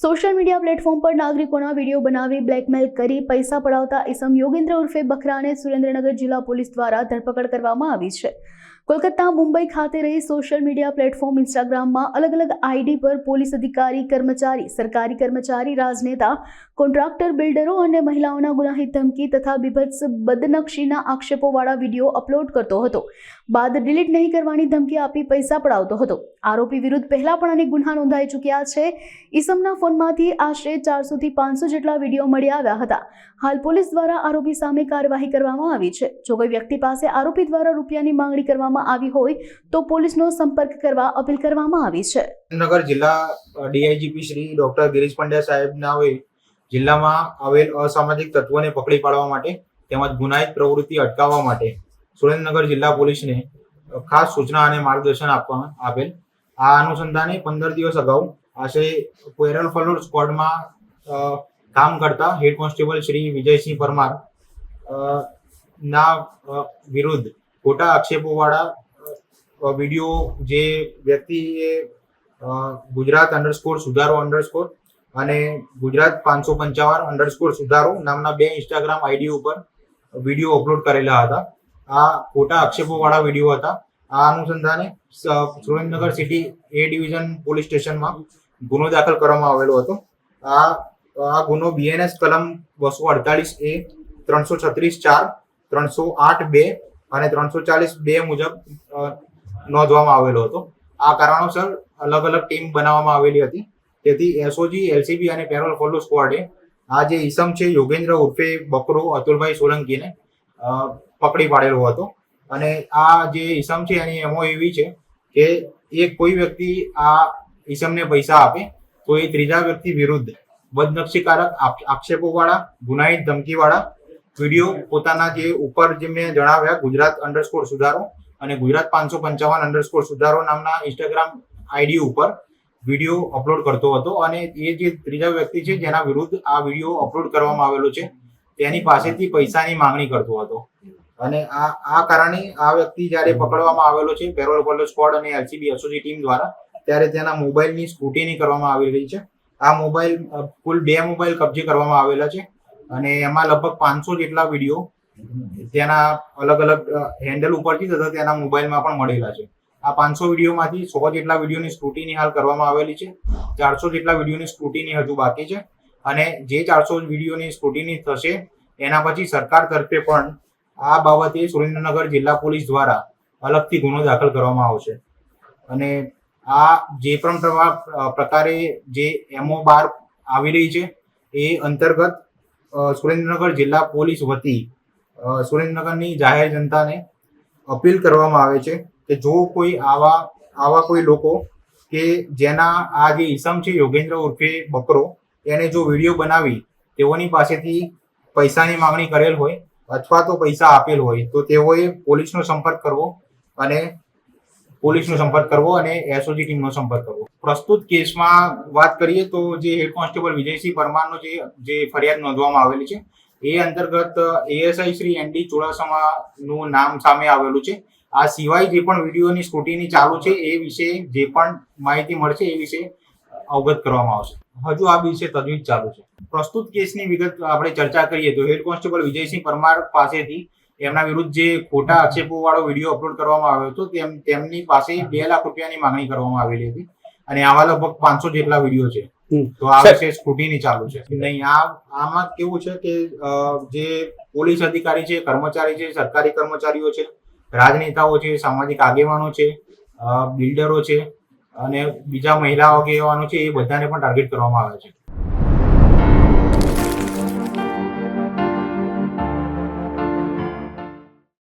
Social media platform પર નાગરિકોના video બનાવી બ્લેકમેલ કરી પૈસા પડાવતા ઇસમ યોગેન્દ્ર ઉર્ફે બખરાને સુરેન્દ્રનગર જિલ્લા પોલીસ દ્વારા ધરપકડ કરવામાં આવી છે. કોલકાતા, મુંબઈ ખાતે રહી સોશિયલ મીડિયા પ્લેટફોર્મ ઇન્સ્ટાગ્રામમાં અલગ અલગ આઈડી પર પોલીસ અધિકારી, કર્મચારી, સરકારી કર્મચારી, રાજનેતા કોન્ટ્રાક્ટર બિલ્ડરો અને મહિલાઓના ગુનાહિત ધમકી તથા બીભત્સ બદનક્ષીના આક્ષેપોવાળા વીડિયો અપલોડ કરતો હતો. બાદ ડિલીટ નહીં કરવાની ધમકી આપી પૈસા પડાવતો હતો. આરોપી વિરુદ્ધ પહેલા પણ અનેક ગુન્હા નોંધાઈ ચૂક્યા છે. ઈસમના ફોનમાંથી આશરે ચારસોથી પાંચસો જેટલા વીડિયો મળી આવ્યા હતા. હાલ પોલીસ દ્વારા આરોપી સામે કાર્યવાહી કરવામાં આવી છે. જો કોઈ વ્યક્તિ પાસે આરોપી દ્વારા રૂપિયાની માંગણી કરવામાં આવી હોય તો પોલીસનો સંપર્ક કરવા અપીલ કરવામાં આવી છે. નગર જિલ્લા D I G P Shri doctor Girish Pandya સાહેબના હોય જિલ્લામાં આવેલ અસામાજિક તત્વોને પકડી પાડવા માટે તેમજ ગુનાહિત પ્રવૃત્તિ અટકાવવા માટે સુરેન્દ્રનગર જિલ્લા પોલીસને ખાસ સૂચના અને માર્ગદર્શન આપવામાં આપેલ. આ અનુસંધાને પંદર દિવસ અગાઉ આશરે કોયરલ ફલોર સ્ક્વોડમાં અ, કામ કરતા હેડ કોન્સ્ટેબલ શ્રી વિજયસિંહ પરમાર ના વિરુદ્ધ ખોટા આક્ષેપોવાળા વીડિયો જે વ્યક્તિએ ગુજરાત અંડરસ્કોર સુધારો અંડરસ્કોર અને ગુજરાત પાંચસો પંચાવન અંડરસ્કોર સુધારો નામના બે ઇન્સ્ટાગ્રામ આઈડી ઉપર વીડિયો અપલોડ કરેલા હતા. આ ખોટા આક્ષેપોવાળા વીડિયો હતા. આ અનુસંધાને Surendranagar city A division police સ્ટેશનમાં ગુનો દાખલ કરવામાં આવેલો હતો. આ આ ગુનો બીએનએસ કલમ બસો અડતાલીસ એ ત્રણસો છત્રીસ ચાર, ત્રણસો આઠ બે અને ત્રણસો ચાલીસ બે મુજબ નોંધવામાં આવેલો હતો. આ કારણોસર અલગ અલગ ટીમ બનાવવામાં આવેલી હતી. તેથી S O G, L C B અને પેરોલ ફોલો સ્કવોડે આ જે ઈસમ છે, યોગેન્દ્ર ઉર્ફે બકરો અતુલભાઈ સોલંકીને પકડી પાડેલો હતો. અને આ જે ઈસમ છે, એની એમો એવી છે કે એ કોઈ વ્યક્તિ આ ઈસમને પૈસા આપે, તો એ ત્રીજા વ્યક્તિ વિરુદ્ધ બદનક્ષીકારક આક્ષેપોવાળા, ગુનાહિત ધમકીવાળા વીડિયો પોતાના જે ઉપર જે મેં જણાવ્યા, ગુજરાત અંડરસ્કોર સુધારો અને ગુજરાત પાંચસો પંચાવન અંડરસ્કોર સુધારો નામના ઇન્સ્ટાગ્રામ આઈડી ઉપર વીડિયો અપલોડ કરતો હતો અને એ જે ત્રીજા વ્યક્તિ છે જેના વિરુદ્ધ આ વીડિયો અપલોડ કરવામાં આવેલો છે, તેની પાસેથી પૈસાની માંગણી કરતો હતો. અને આ આ કારણે આ વ્યક્તિ જ્યારે પકડવામાં આવેલો છે, પેરોલ પોલો સ્કોડ અને L C B S O G team દ્વારા, ત્યારે તેના મોબાઈલની સ્કૂટીની કરવામાં આવી રહી છે. આ મોબાઈલ કુલ બે મોબાઈલ કબજે કરવામાં આવેલા છે. અને એમાં લગભગ પાંચસો જેટલા વીડિયો તેના અલગ અલગ હેન્ડલ ઉપરથી તથા તેના મોબાઈલમાં પણ મળેલા છે. આ પાંચસો વિડીયોમાંથી સો જેટલા વિડીયોની સ્ક્રુટીની હાલ કરવામાં આવેલી છે. ચારસો જેટલા વિડીયોની સ્ક્રુટીની હજુ બાકી છે. અને જે ચારસો વિડીયોની સ્ક્રુટીની થશે, એના પછી સરકાર તરફે પણ આ બાબતે સુરેન્દ્રનગર જિલ્લા પોલીસ દ્વારા અલગથી ગુનો દાખલ કરવામાં આવશે. અને આ જે પણ પ્રકારે જે એમઓ બાર આવી રહી છે, એ અંતર્ગત સુરેન્દ્રનગર જિલ્લા પોલીસ વતી સુરેન્દ્રનગરની જાહેર જનતાને અપીલ કરવામાં આવે છે કે જો કોઈ આવા આવા કોઈ લોકો કે જેના આ જે ઈસમ છે યોગેન્દ્ર ઉર્ફે બકરો, એને જો વીડિયો બનાવી, તેઓની પાસેથી પૈસાની માંગણી કરેલ હોય અથવા તો પૈસા આપેલ હોય, તો તેઓએ પોલીસનો સંપર્ક કરવો અને પોલીસનો સંપર્ક કરવો અને એસઓજી ટીમનો સંપર્ક કરવો. પ્રસ્તુત કેસમાં વાત કરીએ તો જે હેડ કોન્સ્ટેબલ વિજયસિંહ પરમારનો જે જે ફરિયાદ નોંધવામાં આવેલી છે, એ અંતર્ગત એએસઆઈ શ્રી એનડી ચુડાસમાનું નામ સામે આવેલું છે. આ સિવાય જે પણ વિડીયોની સ્કૂટીની ચાલુ છે, એ વિશે જે પણ માહિતી મળશે, એ વિશે અવગત કરવામાં આવશે. હજુ આ વિશે તજવીજ ચાલુ છે. પ્રસ્તુત કેસની વિગત આપણે ચર્ચા કરીએ તો હેડ કોન્સ્ટેબલ વિજયસિંહ પરમાર પાસેથી એમના વિરુદ્ધ જે ખોટા આક્ષેપો વાળો વીડિયો અપલોડ કરવામાં આવ્યો હતો તેમ તેમની પાસે બે લાખ રૂપિયાની માંગણી કરવામાં આવેલી હતી. અને આવા લગભગ પાંચસો જેટલા વીડિયો છે. તો આ વિશે સ્કૂટીની ચાલુ છે. નહીં આ આમાં કેવું છે કે જે પોલીસ અધિકારી છે કર્મચારી છે સરકારી કર્મચારીઓ છે રાજનેતાઓ છે સામાજિક આગેવાનો છે બિલ્ડરો છે અને બીજા મહિલા આગેવાનો છે એ બધાને પણ ટાર્ગેટ કરવામાં આવે છે.